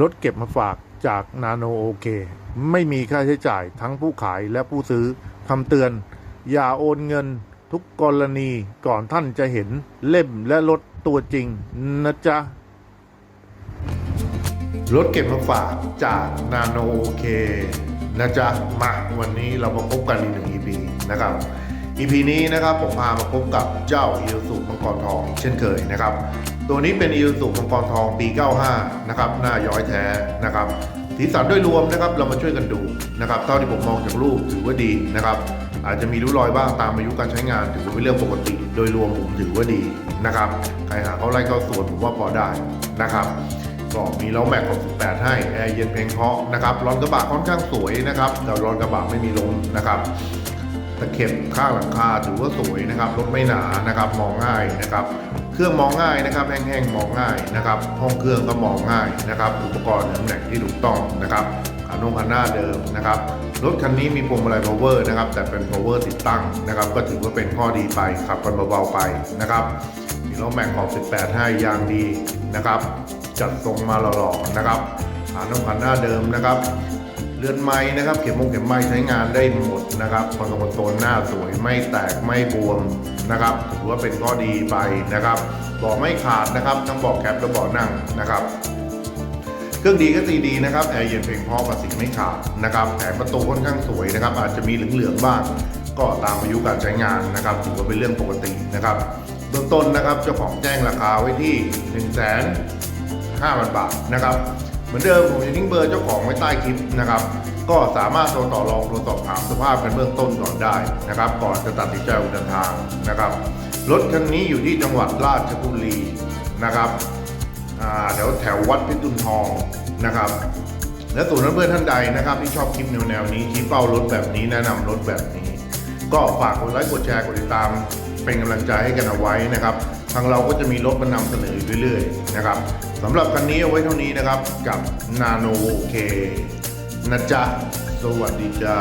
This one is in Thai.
รถเก็บมาฝากจากนาโนโอเค ไม่มีค่าใช้จ่ายทั้งผู้ขายและผู้ซื้อคำเตือน อย่าโอนเงินทุกกรณีก่อนท่านจะเห็นเล่มและรถตัวจริงนะจ๊ะ รถเก็บมาฝากจากนาโนโอเคนะจ๊ะ มาวันนี้เรามาพบกันอีกหนึ่ง EP นะครับ EP นี้นะครับผมพามาพบกับเจ้าอีลสุมังกรทองเช่นเคยนะครับ ตัวนี้เป็นอีลสุมังกรทองปี 95 นะครับ หน้าย้อยแท้นะครับ สีสันโดยรวมนะครับ เรามาช่วยกันดูนะครับเท่าที่ผมมองจากรูปถือว่าดีนะครับ อาจจะมีริ้วรอยบ้างตามอายุการใช้งานถือว่าเป็นเรื่องปกติ โดยรวมผมถือว่าดีนะครับใครหาเขาไล่เข้าสวนผมว่าพอได้นะครับก็มีล้อแม็กของ18ให้แอร์เย็นเพลงเพราะนะครับรอนกระบะค่อนข้างสวยนะครับแต่รอนกระบะไม่มีลมนะครับ ตะเข็บข้างหลังคาถือว่าสวยนะครับรถไม่หนานะครับมองง่ายนะครับ เครื่องมองง่ายนะครับแห้งๆมองง่ายนะครับห้องเครื่องก็มองง่ายนะครับ อุปกรณ์ตำแหน่งที่ถูกต้องนะครับขานงคันหน้าเดิมนะครับรถคันนี้มีพวงมาลัย power นะครับแต่เป็น power ติดตั้งนะครับ ก็ถือว่าเป็นข้อดีไปขับกันเบาๆไปนะครับมีล้อแม็กของ18 ให้ยางดีนะครับ จัดทรงมาหล่อๆนะครับฐานน้ำพันหน้าเดิมนะครับ เรือนไม้นะครับ เข็มมงเข็มไม้ใช้งานได้หมดนะครับคอนโซลโซนหน้าสวยไม่แตกไม่บวมนะครับถือว่าเป็นข้อดีไปนะครับบอกไม่ขาดนะครับทั้งบอกแคปและบอกนั่งนะครับเครื่องดีก็ตีดีนะครับแอร์เย็นเพลงเพราะภาษีไม่ขาดนะครับแผงประตูค่อนข้างสวยนะครับ อาจจะมีเหลืองๆบ้าง ก็ตามอายุการใช้งานนะครับถือว่าเป็นเรื่องปกตินะครับเบื้องต้นนะครับเจ้าของแจ้งราคาไว้ที่ 1 5 0 0 0 0 บาทนะครับ เหมือนเดิมผมจะทิ้งเบอร์เจ้าของไว้ใต้คลิปนะครับ ก็สามารถโทรต่อรองโทรสอบถามสภาพกันเบื้องต้นก่อนได้นะครับ ก่อนจะตัดสินใจออกเดินทางนะครับ รถคันนี้อยู่ที่จังหวัดราชบุรีนะครับอ่าแถวแถววัดพิจุนทองนะครับและส่วนเพื่อนท่านใดนะครับ ที่ชอบคลิปแนวแนวๆนี้ชี้เป้ารถแบบนี้แนะนำรถแบบนี้ ก็ฝากกดไลค์กดแชร์กดติดตาม เป็นกำลังใจให้กันเอาไว้นะครับางเราก็จะมีรถมานำเสนออยู่เรื่อยๆนะครับสำหรับคันนี้เอาไว้เท่านี้นะครับกับ Nano K นะจ๊ะสวัสดีจ้า